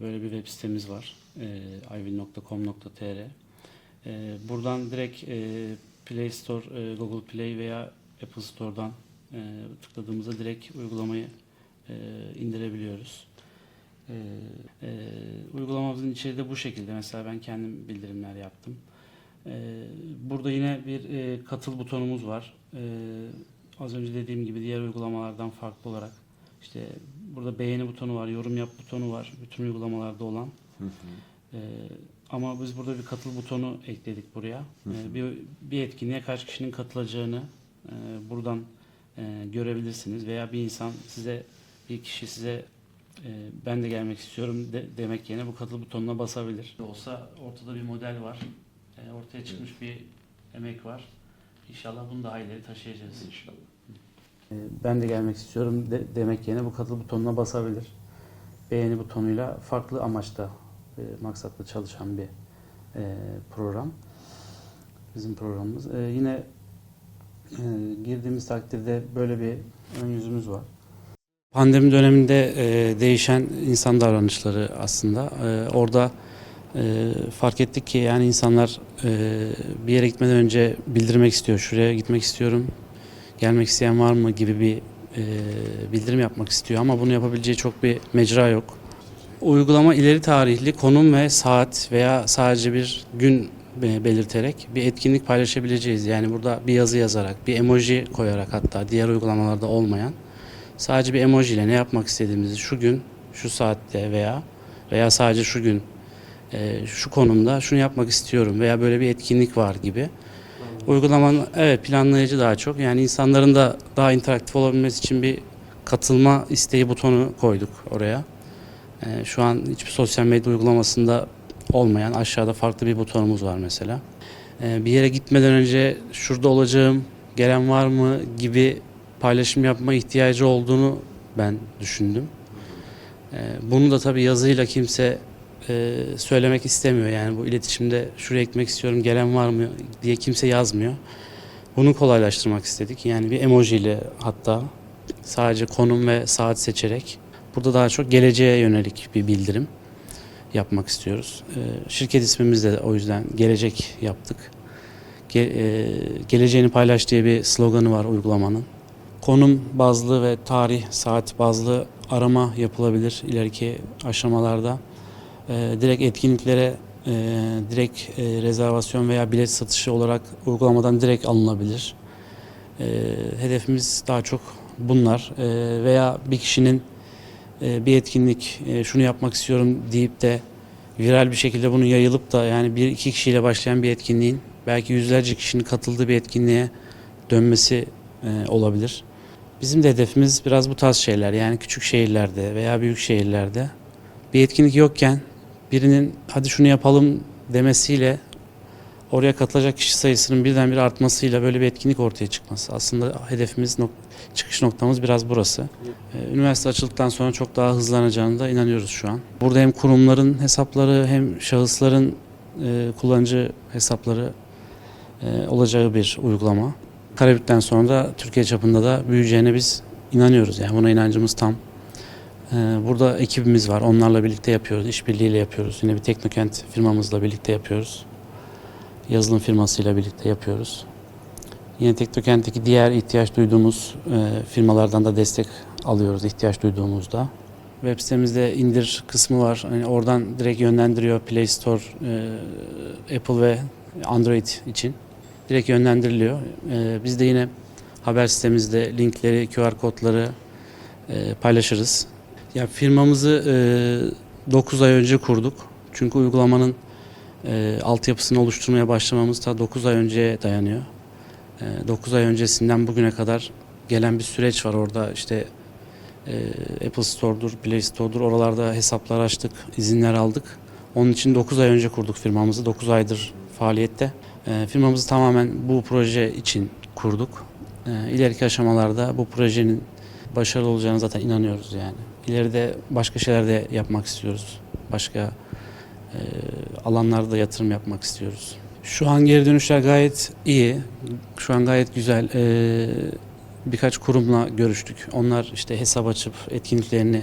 böyle bir web sitemiz var. E, ivin.com.tr e, Buradan direkt e, Play Store, e, Google Play veya Apple Store'dan e, tıkladığımızda direkt uygulamayı e, indirebiliyoruz. E, e, uygulamamızın içeriği de bu şekilde. Mesela ben kendim bildirimler yaptım. E, burada yine bir e, katıl butonumuz var. E, az önce dediğim gibi diğer uygulamalardan farklı olarak işte burada beğeni butonu var, yorum yap butonu var. Bütün uygulamalarda olan. E, ama biz burada bir katıl butonu ekledik buraya. E, bir, bir etkinliğe kaç kişinin katılacağını e, buradan e, görebilirsiniz. Veya bir insan size, bir kişi size e, ben de gelmek istiyorum de, demek yerine bu katıl butonuna basabilir. Olsa ortada bir model var. E, ortaya çıkmış bir emek var. İnşallah bunu daha ileri taşıyacağız. İnşallah. E, Ben de gelmek istiyorum de, demek yerine bu katıl butonuna basabilir. Beğeni butonuyla farklı amaçta, e, maksatla çalışan bir e, program. Bizim programımız. E, yine e, girdiğimiz takdirde böyle bir ön yüzümüz var. Pandemi döneminde e, değişen insan davranışları aslında. E, orada e, fark ettik ki yani insanlar e, bir yere gitmeden önce bildirmek istiyor. Şuraya gitmek istiyorum, gelmek isteyen var mı gibi bir e, bildirim yapmak istiyor ama bunu yapabileceği çok bir mecra yok. Uygulama ileri tarihli konum ve saat veya sadece bir gün be- belirterek bir etkinlik paylaşabileceğiz. Yani burada bir yazı yazarak, bir emoji koyarak hatta diğer uygulamalarda olmayan sadece bir emoji ile ne yapmak istediğimizi şu gün, şu saatte veya veya sadece şu gün e, şu konumda şunu yapmak istiyorum veya böyle bir etkinlik var gibi. Uygulamanın evet planlayıcı daha çok. Yani insanların da daha interaktif olabilmesi için bir katılma isteği butonu koyduk oraya. Ee, şu an hiçbir sosyal medya uygulamasında olmayan aşağıda farklı bir butonumuz var mesela. Ee, bir yere gitmeden önce şurada olacağım, gelen var mı gibi paylaşım yapma ihtiyacı olduğunu ben düşündüm. Ee, bunu da tabii yazıyla kimse e, söylemek istemiyor. Yani bu iletişimde şuraya gitmek istiyorum, gelen var mı diye kimse yazmıyor. Bunu kolaylaştırmak istedik. Yani bir emoji ile hatta sadece konum ve saat seçerek burada daha çok geleceğe yönelik bir bildirim yapmak istiyoruz. Ee, şirket ismimizi de o yüzden gelecek yaptık. Ge- e, geleceğini paylaş diye bir sloganı var uygulamanın. Konum bazlı ve tarih saat bazlı arama yapılabilir ileriki aşamalarda. Ee, direkt etkinliklere e, direkt e, rezervasyon veya bilet satışı olarak uygulamadan direkt alınabilir. Ee, hedefimiz daha çok bunlar Ee, veya bir kişinin e, bir etkinlik e, şunu yapmak istiyorum deyip de viral bir şekilde bunu yayılıp da yani bir iki kişiyle başlayan bir etkinliğin belki yüzlerce kişinin katıldığı bir etkinliğe dönmesi e, olabilir. Bizim de hedefimiz biraz bu tarz şeyler yani küçük şehirlerde veya büyük şehirlerde bir etkinlik yokken birinin hadi şunu yapalım demesiyle oraya katılacak kişi sayısının birdenbire artmasıyla böyle bir etkinlik ortaya çıkması. Aslında hedefimiz, nok- çıkış noktamız biraz burası. Ee, Üniversite açıldıktan sonra çok daha hızlanacağını da inanıyoruz şu an. Burada hem kurumların hesapları hem şahısların e, kullanıcı hesapları e, olacağı bir uygulama. Karabük'ten sonra da Türkiye çapında da büyüyeceğine biz inanıyoruz. Yani buna inancımız tam. Ee, Burada ekibimiz var. Onlarla birlikte yapıyoruz. işbirliğiyle yapıyoruz. Yine bir Teknokent firmamızla birlikte yapıyoruz. Yazılım firmasıyla birlikte yapıyoruz. Yine Teknokent'teki diğer ihtiyaç duyduğumuz e, firmalardan da destek alıyoruz ihtiyaç duyduğumuzda. Web sitemizde indir kısmı var. Hani oradan direkt yönlendiriyor Play Store, e, Apple ve Android için. Direkt yönlendiriliyor. E, Biz de yine haber sitemizde linkleri, QR kodları paylaşırız. Ya firmamızı e, 9 ay önce kurduk. Çünkü uygulamanın e, altyapısını oluşturmaya başlamamız ta 9 ay önceye dayanıyor. E, 9 ay öncesinden bugüne kadar gelen bir süreç var orada işte e, Apple Store'dur, Play Store'dur oralarda hesaplar açtık, izinler aldık. Onun için 9 ay önce kurduk firmamızı. 9 aydır faaliyette. E, firmamızı tamamen bu proje için kurduk. E, ileriki aşamalarda bu projenin başarılı olacağına zaten inanıyoruz yani. İleride başka şeyler de yapmak istiyoruz. Başka e, alanlarda da yatırım yapmak istiyoruz. Şu an geri dönüşler gayet iyi. Şu an gayet güzel. E, birkaç kurumla görüştük. Onlar işte hesap açıp etkinliklerini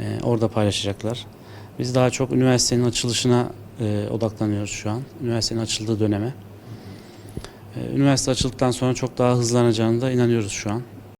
e, orada paylaşacaklar. Biz daha çok üniversitenin açılışına e, odaklanıyoruz şu an. Üniversitenin açıldığı döneme. E, üniversite açıldıktan sonra çok daha hızlanacağını da inanıyoruz şu an.